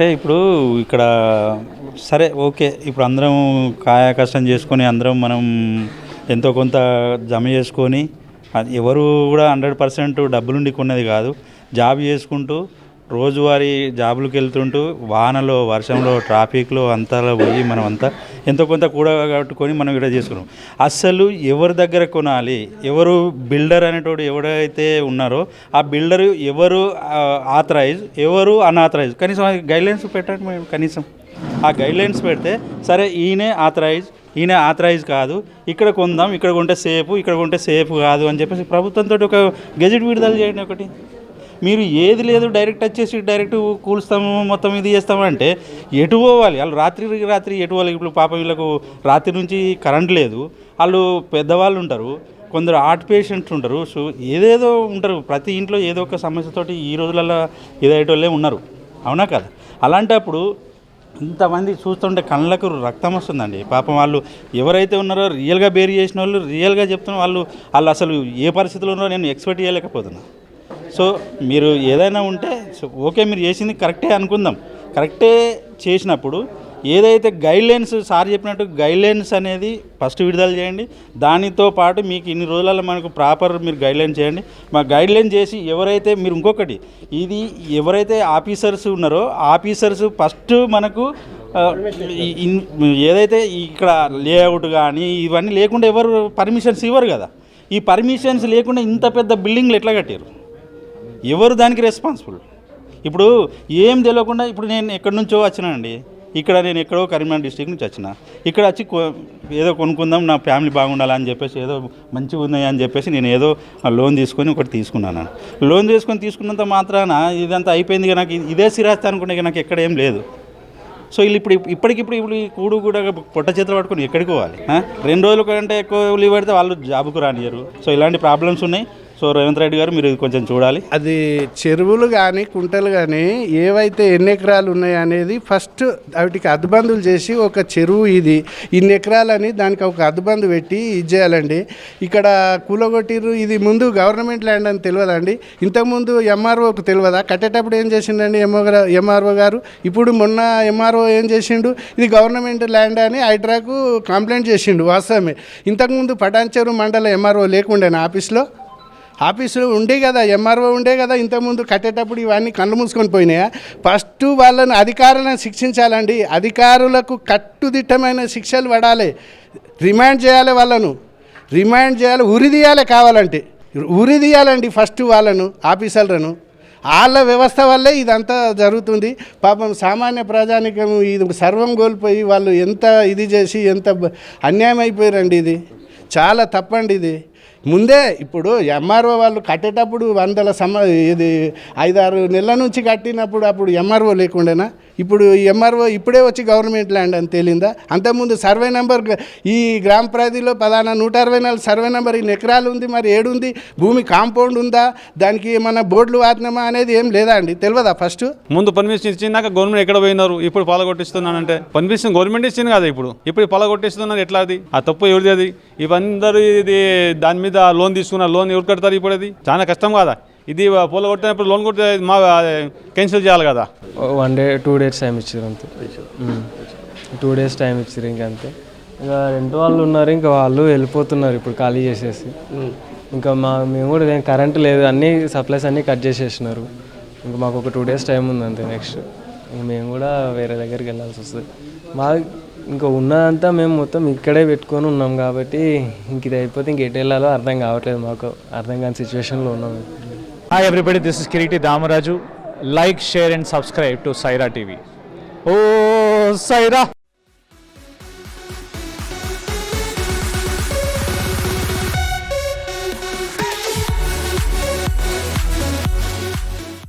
అంటే ఇప్పుడు ఇక్కడ సరే ఓకే. ఇప్పుడు అందరం కాయ కష్టం చేసుకొని అందరం మనం ఎంతో కొంత జమ చేసుకొని అది ఎవరు కూడా హండ్రెడ్ పర్సెంట్ డబ్బులుండి కొన్నది కాదు. జాబ్ చేసుకుంటూ రోజువారీ జాబులకు వెళ్తుంటూ వానలో వర్షంలో ట్రాఫిక్లో అంతలో పోయి మనం అంతా ఎంతో కొంత కూడగట్టుకొని మనం ఇక్కడ చేసుకున్నాం. అస్సలు ఎవరి దగ్గర కొనాలి ఎవరు బిల్డర్ అనేటోడు ఎవరైతే ఉన్నారో ఆ బిల్డర్ ఎవరు ఆథరైజ్ ఎవరు అన్ఆథరైజ్? కనీసం గైడ్లైన్స్ పెట్టండి మేము కనీసం. ఆ గైడ్లైన్స్ పెడితే సరే ఈయనే ఆథరైజ్ ఈయన ఆథరైజ్ కాదు ఇక్కడ కొందాం ఇక్కడ కొంటే సేఫ్ ఇక్కడ కొంటే సేఫ్ కాదు అని చెప్పేసి ప్రభుత్వంతో ఒక గెజెట్ విడుదల చేయండి ఒకటి. మీరు ఏది లేదు డైరెక్ట్ వచ్చేసి డైరెక్ట్ కూలుస్తాము మొత్తం ఇది చేస్తామంటే ఎటు పోవాలి? వాళ్ళు రాత్రి రాత్రి ఎటు పోవాలి? ఇప్పుడు పాపం వీళ్ళకు రాత్రి నుంచి కరెంట్ లేదు. వాళ్ళు పెద్దవాళ్ళు ఉంటారు కొందరు ఆర్ట్ పేషెంట్స్ ఉంటారు. సో ఏదేదో ఉంటారు. ప్రతి ఇంట్లో ఏదో ఒక సమస్యతోటి ఈ రోజులలో ఇదయ్యేటోళ్ళే ఉన్నారు. అవునా కదా? అలాంటప్పుడు ఇంతమంది చూస్తుంటే కళ్ళకు రక్తం వస్తుందండి. పాపం వాళ్ళు ఎవరైతే ఉన్నారో రియల్గా బేర్ చేసిన వాళ్ళు రియల్గా చెప్తున్న వాళ్ళు వాళ్ళు అసలు ఏ పరిస్థితిలో ఉన్నారో నేను ఎక్స్పెక్ట్ చేయలేకపోతున్నా. సో మీరు ఏదైనా ఉంటే సో ఓకే మీరు చేసింది కరెక్టే అనుకుందాం. కరెక్టే చేసినప్పుడు ఏదైతే గైడ్లైన్స్ సార్ చెప్పినట్టు గైడ్లైన్స్ అనేది ఫస్ట్ విడుదల చేయండి. దానితో పాటు మీకు ఇన్ని రోజులలో మనకు ప్రాపర్ మీరు గైడ్లైన్ చేయండి. మా గైడ్లైన్ చేసి ఎవరైతే మీరు ఇంకొకటి ఇది ఎవరైతే ఆఫీసర్స్ ఉన్నారో ఆఫీసర్స్ ఫస్ట్ మనకు ఏదైతే ఇక్కడ లేఅవుట్ కానీ ఇవన్నీ లేకుండా ఎవరు పర్మిషన్స్ ఇవ్వరు కదా. ఈ పర్మిషన్స్ లేకుండా ఇంత పెద్ద బిల్డింగ్లు ఎట్లా కట్టారు ఎవరు దానికి రెస్పాన్సిబుల్? ఇప్పుడు ఏం తెలియకుండా ఇప్పుడు నేను ఎక్కడి నుంచో వచ్చినానండి. ఇక్కడ నేను ఎక్కడో కరీంనగర్ డిస్టిక్ నుంచి వచ్చిన. ఇక్కడ వచ్చి కొ- ఏదో కొనుక్కుందాం నా ఫ్యామిలీ బాగుండాలని చెప్పేసి ఏదో మంచిగా ఉన్నాయి అని చెప్పేసి నేను ఏదో లోన్ తీసుకొని ఒకటి తీసుకున్నాను. లోన్ తీసుకొని తీసుకున్నంత మాత్రాన ఇదంతా అయిపోయింది నాకు ఇదే సిరాస్తా అనుకుంటే నాకు ఎక్కడ ఏం లేదు. సో వీళ్ళు ఇప్పుడు ఇప్పటికిప్పుడు ఇప్పుడు ఈ కూడు కూడా పొట్ట చేతులు పట్టుకొని ఎక్కడికి పోవాలి? రెండు రోజుల కంటే ఎక్కువ లీవ్ పెడితే వాళ్ళు జాబుకు రానియరు సో ఇలాంటి ప్రాబ్లమ్స్ ఉన్నాయి. సో రేవంత్ రెడ్డి గారు మీరు ఇది కొంచెం చూడాలి. అది చెరువులు కానీ కుంటలు కానీ ఏవైతే ఎన్ని ఎకరాలు ఉన్నాయి అనేది ఫస్ట్ వాటికి అద్దుబందులు చేసి ఒక చెరువు ఇది. ఇన్ని ఎకరాలని దానికి ఒక అద్దుబందు పెట్టి ఇది చేయాలండి. ఇక్కడ కూలగొట్టిర్రు ఇది ముందు గవర్నమెంట్ ల్యాండ్ అని తెలియదండి ఇంతకుముందు ఎంఆర్ఓకి తెలియదా కట్టేటప్పుడు ఏం చేసిండండి ఎంఓ ఎంఆర్ఓ గారు? ఇప్పుడు మొన్న ఎంఆర్ఓ ఏం చేసిండు? ఇది గవర్నమెంట్ ల్యాండ్ అని హైడ్రాకు కంప్లైంట్ చేసిండు వాస్తవమే. ఇంతకుముందు పటాన్చెరు మండల ఎంఆర్ఓ లేకుండా ఆఫీస్లో? ఆఫీసులు ఉండే కదా ఎంఆర్ఓ ఉండే కదా ఇంతకుముందు కట్టేటప్పుడు ఇవన్నీ కళ్ళు మూసుకొని పోయినాయా? ఫస్ట్ వాళ్ళని అధికారులను శిక్షించాలండి. అధికారులకు కట్టుదిట్టమైన శిక్షలు పడాలి. రిమాండ్ చేయాలి వాళ్ళను. రిమాండ్ చేయాలి ఉరిదీయాలి కావాలంటే. ఉరిదీయాలండి ఫస్ట్ వాళ్ళను ఆఫీసర్లను. వాళ్ళ వ్యవస్థ వల్లే ఇదంతా జరుగుతుంది. పాపం సామాన్య ప్రజానికం ఇది సర్వం కోల్పోయి వాళ్ళు ఎంత ఇది చేసి ఎంత అన్యాయం అయిపోయారండి ఇది. చాలా తప్పండి ఇది. ముందే ఇప్పుడు ఎంఆర్ఓ వాళ్ళు కట్టేటప్పుడు వందల సమ ఇది ఐదారు నెలల నుంచి కట్టినప్పుడు అప్పుడు ఎంఆర్ఓ లేకుండేనా? ఇప్పుడు ఎంఆర్ఓ ఇప్పుడే వచ్చి గవర్నమెంట్ ల్యాండ్ అని తేలిందా? అంతకుముందు సర్వే నెంబర్ ఈ గ్రామ పరిధిలో పలానా నూట అరవై నాలుగు సర్వే నెంబర్ ఇన్ని ఎకరాలు ఉంది మరి ఏడుంది? భూమి కాంపౌండ్ ఉందా? దానికి ఏమన్నా బోర్డులు వాటినమా అనేది ఏం లేదా అండి? తెలియదా ఫస్ట్? ముందు పర్మిషన్ ఇచ్చినాక గవర్నమెంట్ ఎక్కడ పోయినారు? ఇప్పుడు పాలగొట్టిస్తున్నానంటే. పర్మిషన్ గవర్నమెంట్ ఇచ్చింది కదా ఇప్పుడు. ఇప్పుడు పాలగొట్టిస్తున్నారు ఎట్లా అది? ఆ తప్పు ఎవరిది అది? ఇవందరూ ఇది దాని మీద లోన్ తీసుకున్నారు లోన్ ఎవరు కడతారు ఇప్పుడు అది చాలా కష్టం కదా. ఇది పొల కొట్టినప్పుడు లోన్ కొడితే మా క్యాన్సిల్ చేయాలి కదా. One day two days time ఇచ్చారు అంతే. టూ డేస్ టైం ఇచ్చారు ఇంకా అంతే. ఇంకా రెంట్ వాళ్ళు ఉన్నారు ఇంకా వాళ్ళు వెళ్ళిపోతున్నారు ఇప్పుడు ఖాళీ చేసేసి. ఇంకా మా మేము కూడా ఏం కరెంట్ లేదు అన్నీ సప్లైస్ అన్నీ కట్ చేసేసినారు. ఇంకా మాకు ఒక టూ డేస్ టైం ఉంది అంతే నెక్స్ట్. ఇంక మేము కూడా వేరే దగ్గరికి వెళ్ళాల్సి వస్తుంది. మా ఇంకా ఉన్నదంతా మేము మొత్తం ఇక్కడే పెట్టుకొని ఉన్నాం కాబట్టి ఇంక ఇది అయిపోతే ఇంక ఎటు వెళ్ళాలో అర్థం కావట్లేదు మాకు. అర్థం కాని సిచ్యువేషన్లో ఉన్నాం. Hi everybody this is Kireeti Damaraju like share and subscribe to Saira TV oh Sye Raa